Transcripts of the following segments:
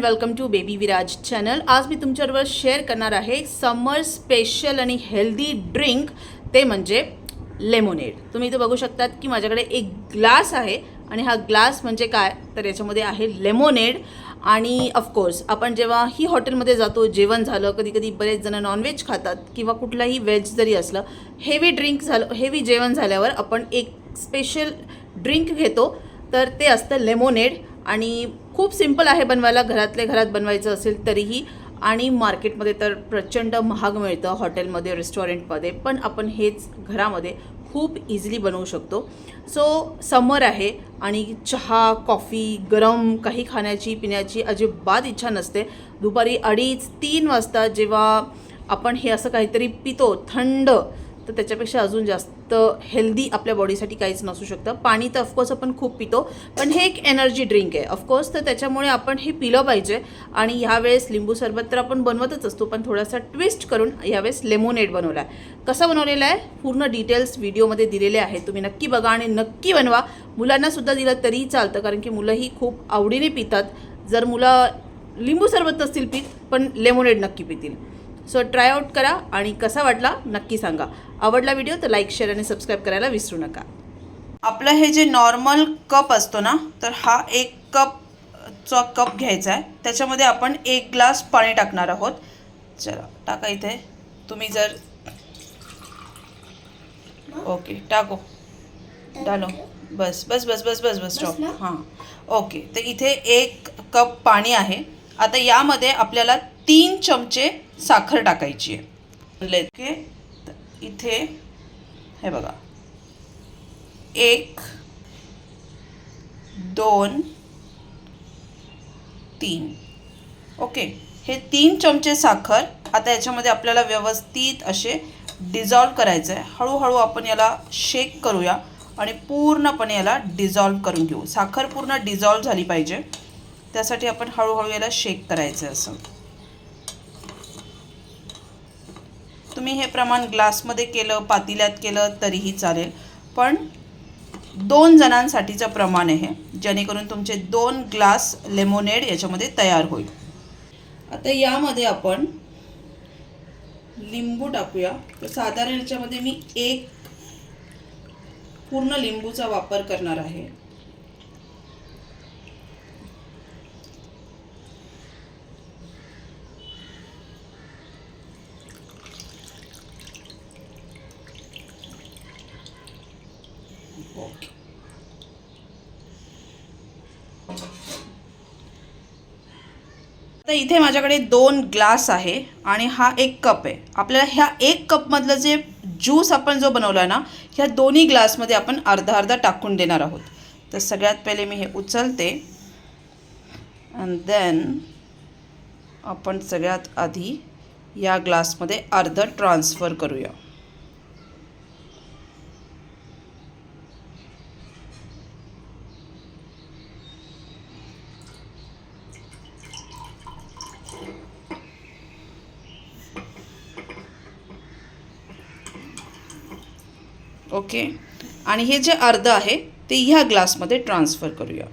Welcome to baby Viraj channel आज मी तुमच्याबरोबर शेअर करणार आहे समर स्पेशल आणि हेल्दी ड्रिंक ते म्हणजे लेमोनेड तुम्ही इथं बघू शकतात की माझ्याकडे एक ग्लास आहे आणि हा ग्लास म्हणजे काय? तर याच्यामध्ये आहे लेमोनेड आणि ऑफकोर्स आपण जेव्हा ही हॉटेलमध्ये जातो जेवण झालं कधी कधी बरेच जण नॉनव्हेज खातात किंवा कुठलाही व्हेज जरी असलं हेवी ड्रिंक झालं हेवी जेवण झाल्यावर आपण एक स्पेशल ड्रिंक घेतो. तर ते असतं लेमोनेड आणि खूप सिंपल आहे बनवायला. घरातल्या घरात बनवायचं असेल तरीही. आणि मार्केटमध्ये तर प्रचंड महाग मिळतं हॉटेलमध्ये रेस्टॉरंटमध्ये. पण आपण हेच घरामध्ये खूप इझिली बनवू शकतो. सो समर आहे आणि चहा कॉफी गरम काही खाण्याची पिण्याची अजिबात इच्छा नसते. दुपारी अडीच तीन वाजता जेव्हा आपण हे असं काहीतरी पितो थंड तर त्याच्यापेक्षा अजून जास्त हेल्दी आपल्या बॉडीसाठी काहीच नसू शकतं. पाणी तर ऑफकोर्स आपण खूप पितो पण हे एक एनर्जी ड्रिंक आहे. ऑफकोर्स तर त्याच्यामुळे आपण हे पिलं पाहिजे आणि ह्यावेळेस लिंबू सरबत तर आपण बनवतच असतो पण थोडासा ट्विस्ट करून ह्यावेळेस लेमोनेड बनवला आहे कसा बनवलेला आहे? पूर्ण डिटेल्स व्हिडिओमध्ये दिलेले आहेत. तुम्ही नक्की बघा आणि नक्की बनवा. मुलांनासुद्धा दिलं तरीही चालतं कारण की मुलंही खूप आवडीने पितात. जर मुलं लिंबू सरबत नसतील पीत पण लेमोनेड नक्की पितील. सो ट्राय आऊट करा आणि कसा वाटला नक्की सांगा. आवडला व्हिडिओ तर लाईक शेअर आणि सबस्क्राईब करायला विसरू नका. आपलं हे जे नॉर्मल कप असतो ना तर हा एक कपचा कप घ्यायचा आहे. त्याच्यामध्ये आपण एक ग्लास पाणी टाकणार आहोत. चला टाका इथे. तुम्ही जर ओके टाको. डालो. बस बस बस बस बस बस स्टॉप? हां. ओके तर इथे एक कप पाणी आहे. आता यामध्ये आपल्याला तीन चमचे साखर टाकायची आहे. ओके इथे हे बघा. एक दोन तीन. ओके. हे तीन चमचे साखर आता याच्यामध्ये आपल्याला व्यवस्थित असे डिझॉल्व करायचं आहे हळूहळू आपण याला शेक करूया आणि पूर्णपणे याला डिझॉल्व करून घेऊ. साखर पूर्ण डिझॉल्व झाली पाहिजे. त्यासाठी आपण हळूहळू याला शेक करायचं आहे असं. तुम्ही हे प्रमाण ग्लासमध्ये केलं पातिल्यात केलं तरीही चालेल. पण दोन जणांसाठीचं प्रमाण आहे जेणेकरून तुमचे दोन ग्लास लेमोनेड याच्यामध्ये तयार होईल. आता यामध्ये आपण लिंबू टाकूया. तर साधारण याच्यामध्ये मी एक पूर्ण लिंबूचा वापर करणार आहे. ओके आता इथे माझ्याकडे दोन ग्लास आहे आणि हा एक कप आहे. आपल्याला ह्या एक कपमधलं जे ज्यूस आपण जो बनवला ना ह्या दोन्ही ग्लासमध्ये आपण अर्धा अर्धा टाकून देणार आहोत. तर सगळ्यात पहिले मी हे उचलते. अँड देन आपण सगळ्यात आधी या ग्लासमध्ये अर्ध ट्रान्सफर करूया. ओके? आणि हे जे अर्ध आहे ते ह्या ग्लासमध्ये ट्रान्सफर करूया.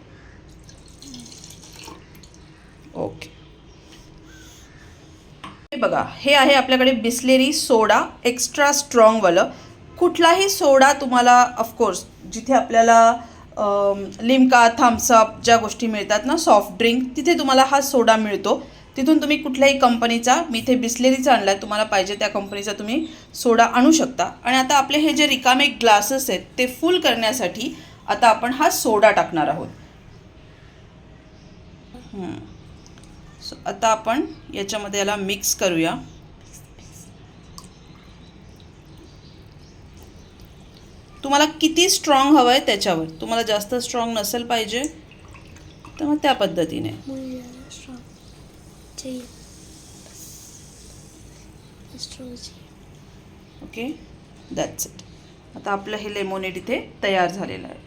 ओके. हे बघा हे आहे आपल्याकडे बिस्लेरी सोडा एक्स्ट्रा स्ट्रॉंगवालं कुठलाही सोडा तुम्हाला ऑफकोर्स जिथे आपल्याला लिमका लिम्का थम्सअप ज्या गोष्टी मिळतात ना सॉफ्ट ड्रिंक तिथे तुम्हाला हा सोडा मिळतो. तिथून तुम्ही कुठल्याही कंपनीचा मी इथे बिस्लेरीचा आणला आहे तुम्हाला पाहिजे त्या कंपनीचा तुम्ही सोडा आणू शकता. आणि आता आपले हे जे रिकामे ग्लासेस आहेत ते फुल करण्यासाठी आता आपण हा सोडा टाकणार आहोत. सो आता आपण याच्यामध्ये याला मिक्स करूया. तुम्हाला किती स्ट्रॉंग हवं आहे त्याच्यावर. तुम्हाला जास्त स्ट्रॉंग नसेल पाहिजे तर मग त्या पद्धतीने. ओके दॅट्स इट आता आपलं हे लेमोनेड इथे तयार झालेलं आहे.